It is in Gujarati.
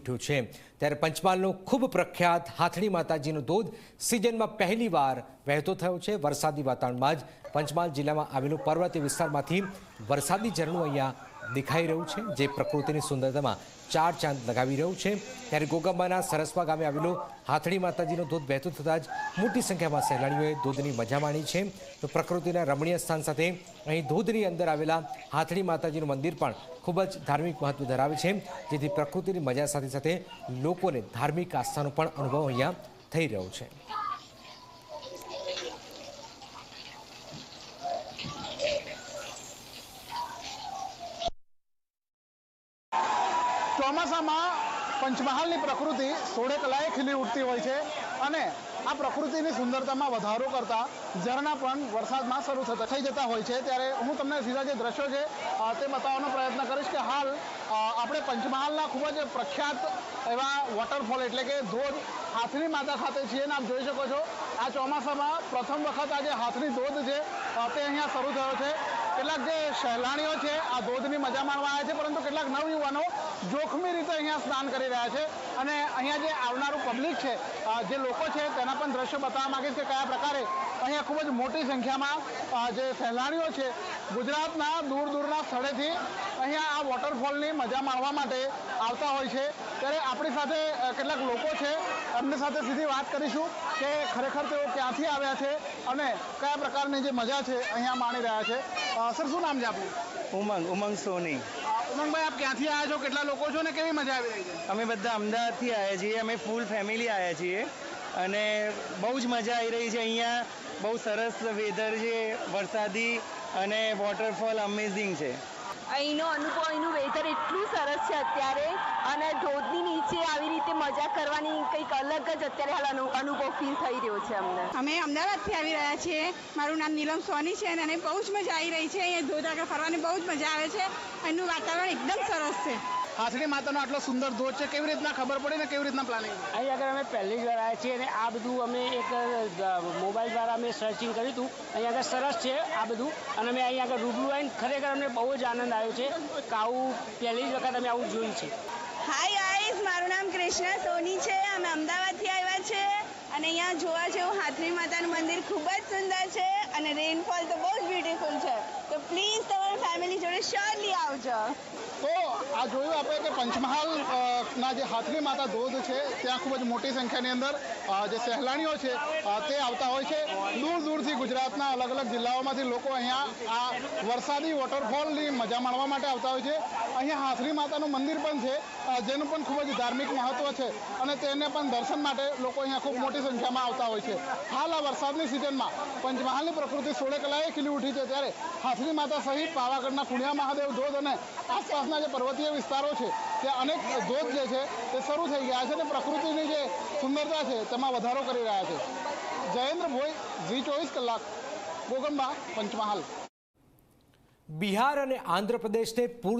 ઉઠ્યું છે. ત્યારે પંચમહાલનો ખૂબ પ્રખ્યાત હાથણી માતાજીનો ધોધ સિઝનમાં પહેલીવાર વહેતો થયો છે. વરસાદી વાતાવરણમાં જ પંચમહાલ જિલ્લામાં આવેલું પર્વતીય વિસ્તારમાંથી વરસાદી ઝરણું અહીંયા દેખાઈ રહ્યું છે. જે પ્રકૃતિની સુંદરતામાં ચાર ચાંદ લગાવી રહ્યું છે. ત્યારે ગોગંબાના સરસવા ગામે આવેલો હાથડી માતાજીનો ધોધ વહેતો થતાં જ મોટી સંખ્યામાં સહેલાણીઓએ ધોધની મજા માણી છે. તો પ્રકૃતિના રમણીય સ્થાન સાથે અહીં ધોધની અંદર આવેલા હાથડી માતાજીનું મંદિર પણ ખૂબ જ ધાર્મિક મહત્વ ધરાવે છે. જેથી પ્રકૃતિની મજા સાથે સાથે લોકોને ધાર્મિક આસ્થાનો પણ અનુભવ અહીંયા થઈ રહ્યો છે. ચોમાસામાં પંચમહાલની પ્રકૃતિ સોળે કલાએ ખીલી ઉઠતી હોય છે અને આ પ્રકૃતિની સુંદરતામાં વધારો કરતા ઝરણા પણ વરસાદમાં શરૂ થતા થઈ જતા હોય છે. ત્યારે હું તમને સીધા જે દ્રશ્યો છે તે બતાવવાનો પ્રયત્ન કરીશ કે હાલ આપણે પંચમહાલના ખૂબ જ પ્રખ્યાત એવા વોટરફોલ એટલે કે ધોધ હાથની માતા ખાતે છીએ અને આપ જોઈ શકો છો. આ ચોમાસામાં પ્રથમ વખત આ જે હાથની ધોધ છે તે અહીંયા શરૂ થયો છે. કેટલાક જે સહેલાણીઓ છે, આ ધોધની મજા માણવા આવ્યા છે, પરંતુ કેટલાક નવયુવાનો જોખમી રીતે અહીંયા સ્નાન કરી રહ્યા છે અને અહીંયા જે આવનારું પબ્લિક છે જે લોકો છે, તેના પણ દ્રશ્યો બતાવવા માંગીશ કે કયા પ્રકારે અહીંયા ખૂબ જ મોટી સંખ્યામાં જે સહેલાણીઓ છે, ગુજરાતના દૂર દૂરના સ્થળેથી અહીંયા આ વોટરફોલની મજા માણવા માટે આવતા હોય છે. ત્યારે આપણી સાથે કેટલાક લોકો છે, એમની સાથે સીધી વાત કરીશું કે ખરેખર તેઓ ક્યાંથી આવ્યા છે અને કયા પ્રકારની જે મજા છે, અહીંયા માણી રહ્યા છે. સર, શું નામ છે આપનું? ઉમંગ ઉમંગ સોની ઉમંગભાઈ આપ ક્યાંથી આવ્યા છો? કેટલા લોકો છો ને કેવી મજા આવી રહી છે? અમે બધા અમદાવાદથી આવ્યા છીએ. અમે ફૂલ ફેમિલી આવ્યા છીએ. અને બહુ જ મજા આવી રહી છે અહીંયા. બહુ સરસ વેધર છે વરસાદી અને વોટરફોલ અમેઝિંગ છે. અહીંનો અનુભવ, અહીંનું વેધર એટલું સરસ છે અત્યારે. અને ધોધની નીચે આવી રીતે મજા કરવાની કંઈક અલગ જ અત્યારે હાલ અનુ- અનુભવ ફીલ થઈ રહ્યો છે અમને. અમે અમદાવાદથી આવી રહ્યા છીએ. મારું નામ નીલમ સોની છે અને બહુ જ મજા આવી રહી છે. અહીંયા ધોધ આગળ ફરવાની બહુ જ મજા આવે છે. અહીંનું વાતાવરણ એકદમ સરસ છે. હાથણી માતાનો આટલો સુંદર ધોધ છે કેવી રીતના ખબર પડી ને કેવી રીતના પ્લાનિંગ અહીં આગળ અમે પહેલી જ વાર આવ્યા છીએ અને આ બધું અમે એક મોબાઈલ દ્વારા અમે સર્ચિંગ કર્યું હતું. અહીં આગળ સરસ છે આ બધું. અને અમે અહીં આગળ રૂબરૂ આવીને ખરેખર અમને બહુ જ આનંદ આવ્યો છે કે આવું પહેલી જ વખત અમે આવું જોયું છે. હાય ગાઈઝ મારું નામ કૃષ્ણા સોની છે. અમે અમદાવાદથી આવ્યા છે. અને અહીંયા જોવા જેવું હાથરી માતાનું મંદિર ખૂબ જ સુંદર છે અને રેનફોલ તો બહુ જ બ્યુટીફુલ છે. તો પ્લીઝ તમારી ફેમિલી જોડે શ્યોરલી આવજો. તો આ જોયું આપણે કે પંચમહાલ ના જે હાથરી માતા ધોધ છે, ત્યાં ખૂબ જ મોટી સંખ્યાની અંદર જે સહેલાણીઓ છે તે આવતા હોય છે. દૂર દૂરથી ગુજરાતના અલગ અલગ જિલ્લાઓમાંથી લોકો અહીંયા આ વરસાદી વોટરફોલની મજા માણવા માટે આવતા હોય છે. અહીંયા હાથરી માતાનું મંદિર પણ છે જેનું પણ ખૂબ જ ધાર્મિક મહત્વ છે. અને તેને પણ દર્શન માટે લોકો અહીંયા ખૂબ મોટી સંખ્યામાં આવતા હોય છે. હાલ આ વરસાદની સિઝનમાં પંચમહાલની પ્રકૃતિ સોળે કલાએ ખીલી ઉઠી છે ત્યારે હાથણી માતા સહિત પાવાગઢના ખુણિયા મહાદેવ ધોધ અને આસપાસના જે પર્વતીય વિસ્તારો છે, ત્યાં અનેક ધોધ જે છે તે શરૂ થઈ ગયા છે અને પ્રકૃતિની જે સુંદરતા છે તેમાં વધારો કરી રહ્યા છે. જયેન્દ્ર ભોઈ, ઝી ચોવીસ કલાક ગોગંબા પંચમહાલ. બિહાર અને આંધ્રપ્રદેશને પૂર